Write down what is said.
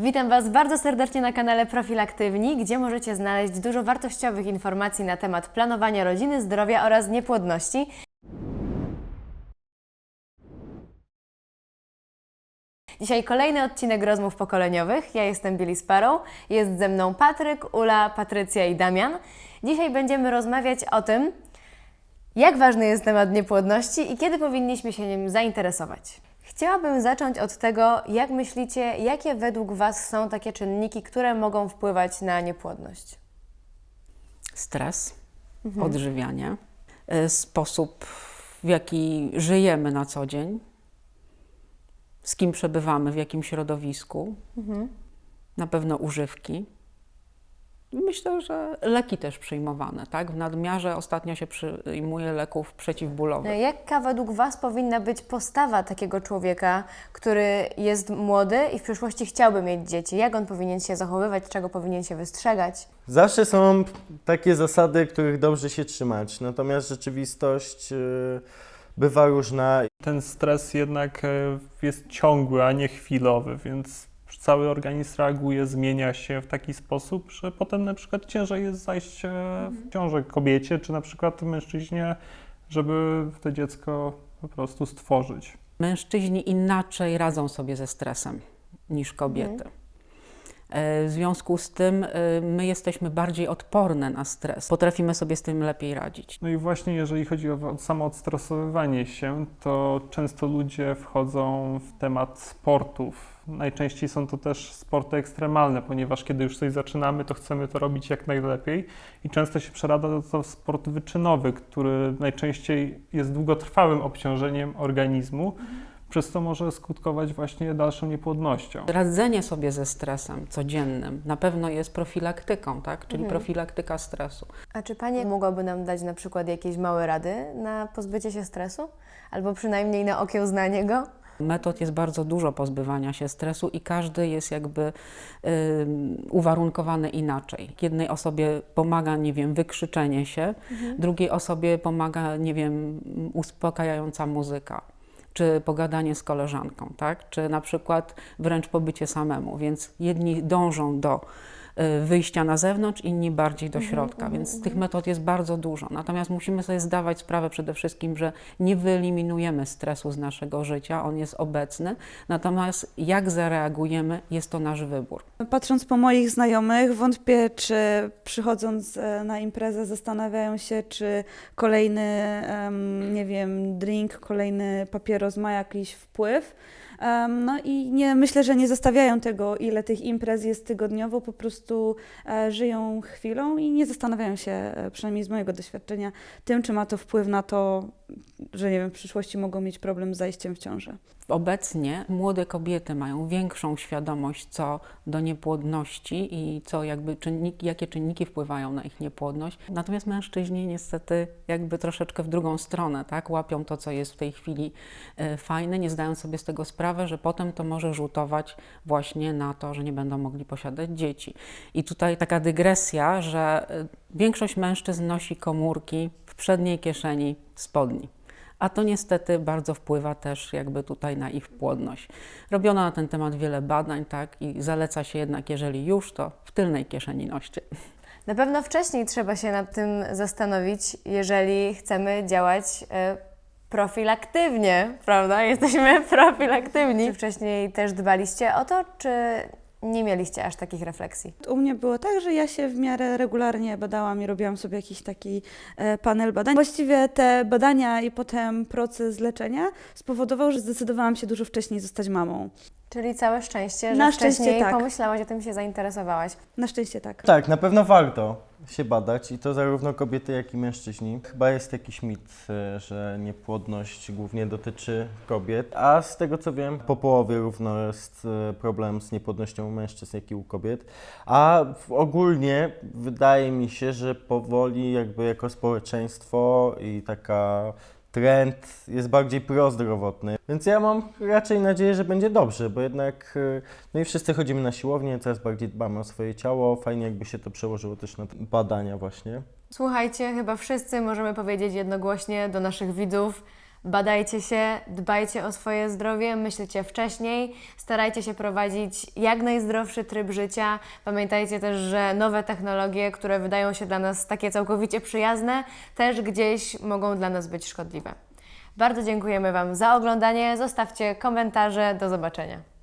Witam Was bardzo serdecznie na kanale Profil Aktywni, gdzie możecie znaleźć dużo wartościowych informacji na temat planowania rodziny, zdrowia oraz niepłodności. Dzisiaj kolejny odcinek rozmów pokoleniowych. Ja jestem Billy Sparrow, jest ze mną Patryk, Ula, Patrycja i Damian. Dzisiaj będziemy rozmawiać o tym, jak ważny jest temat niepłodności i kiedy powinniśmy się nim zainteresować. Chciałabym zacząć od tego, jak myślicie, jakie według Was są takie czynniki, które mogą wpływać na niepłodność? stres, odżywianie, y, sposób, w jaki żyjemy na co dzień, z kim przebywamy, w jakim środowisku, na pewno używki. Myślę, że leki też przyjmowane, tak? W nadmiarze ostatnio się przyjmuje leków przeciwbólowych. Jaka według Was powinna być postawa takiego człowieka, który jest młody i w przyszłości chciałby mieć dzieci? Jak on powinien się zachowywać, czego powinien się wystrzegać? Zawsze są takie zasady, których dobrze się trzymać, natomiast rzeczywistość y, bywa różna. Ten stres jednak e, jest ciągły, a nie chwilowy, więc cały organizm reaguje, zmienia się w taki sposób, że potem na przykład ciężej jest zajść e, w ciążę kobiecie, czy na przykład mężczyźnie, żeby to dziecko po prostu stworzyć. Mężczyźni inaczej radzą sobie ze stresem niż kobiety. E, W związku z tym e, my jesteśmy bardziej odporne na stres. Potrafimy sobie z tym lepiej radzić. No i właśnie jeżeli chodzi o samo odstresowywanie się, to często ludzie wchodzą w temat sportów. Najczęściej są to też sporty ekstremalne, ponieważ kiedy już coś zaczynamy, to chcemy to robić jak najlepiej i często się przerada to w sport wyczynowy, który najczęściej jest długotrwałym obciążeniem organizmu, przez to może skutkować właśnie dalszą niepłodnością. Radzenie sobie ze stresem codziennym na pewno jest profilaktyką, tak? czyli profilaktyka stresu. A czy Pani mogłaby nam dać na przykład jakieś małe rady na pozbycie się stresu? Albo przynajmniej na okiełznanie go? Metod jest bardzo dużo pozbywania się stresu i każdy jest jakby ym, uwarunkowany inaczej. Jednej osobie pomaga, nie wiem, wykrzyczenie się, drugiej osobie pomaga, nie wiem, uspokajająca muzyka. Czy pogadanie z koleżanką, tak? Czy na przykład wręcz pobycie samemu. Więc jedni dążą do wyjścia na zewnątrz, inni bardziej do środka, więc tych metod jest bardzo dużo. Natomiast musimy sobie zdawać sprawę przede wszystkim, że nie wyeliminujemy stresu z naszego życia, on jest obecny, natomiast jak zareagujemy, jest to nasz wybór. Patrząc po moich znajomych, wątpię, czy przychodząc e, na imprezę zastanawiają się, czy kolejny, nie wiem, drink, kolejny papieros ma jakiś wpływ. No i nie, myślę, że nie zestawiają tego, ile tych imprez jest tygodniowo, po prostu e, żyją chwilą i nie zastanawiają się, e, przynajmniej z mojego doświadczenia, tym, czy ma to wpływ na to, że nie wiem, w przyszłości mogą mieć problem z zajściem w ciążę. Obecnie młode kobiety mają większą świadomość co do niepłodności i co jakby czynniki, jakie czynniki wpływają na ich niepłodność. Natomiast mężczyźni niestety jakby troszeczkę w drugą stronę, tak? Łapią to, co jest w tej chwili e, fajne, nie zdają sobie z tego sprawy, że potem to może rzutować właśnie na to, że nie będą mogli posiadać dzieci. I tutaj taka dygresja, że e, większość mężczyzn nosi komórki w przedniej kieszeni spodni. A to niestety bardzo wpływa też jakby tutaj na ich płodność. Robiono na ten temat wiele badań, tak, i zaleca się jednak, jeżeli już, to w tylnej kieszeni noście. Na pewno wcześniej trzeba się nad tym zastanowić, jeżeli chcemy działać e, profilaktywnie, prawda? Jesteśmy profilaktywni. Czy wcześniej też dbaliście o to, czy nie mieliście aż takich refleksji? U mnie było tak, że ja się w miarę regularnie badałam i robiłam sobie jakiś taki e, panel badań. Właściwie te badania i potem proces leczenia spowodował, że zdecydowałam się dużo wcześniej zostać mamą. Czyli całe szczęście, że Na szczęście wcześniej tak. pomyślałaś o tym, się zainteresowałaś. Na szczęście tak. Tak, na pewno warto się badać i to zarówno kobiety, jak i mężczyźni. Chyba jest jakiś mit, y, że niepłodność głównie dotyczy kobiet, a z tego co wiem, po połowie równo jest y, problem z niepłodnością u mężczyzn, jak i u kobiet. A w- ogólnie wydaje mi się, że powoli jakby jako społeczeństwo i taka trend jest bardziej prozdrowotny. Więc ja mam raczej nadzieję, że będzie dobrze, bo jednak y, no i wszyscy chodzimy na siłownię, coraz bardziej dbamy o swoje ciało. Fajnie jakby się to przełożyło też na badania właśnie. Słuchajcie, chyba wszyscy możemy powiedzieć jednogłośnie do naszych widzów, Badajcie się, dbajcie o swoje zdrowie, myślcie wcześniej, starajcie się prowadzić jak najzdrowszy tryb życia. Pamiętajcie też, że nowe technologie, które wydają się dla nas takie całkowicie przyjazne, też gdzieś mogą dla nas być szkodliwe. Bardzo dziękujemy Wam za oglądanie. Zostawcie komentarze. Do zobaczenia.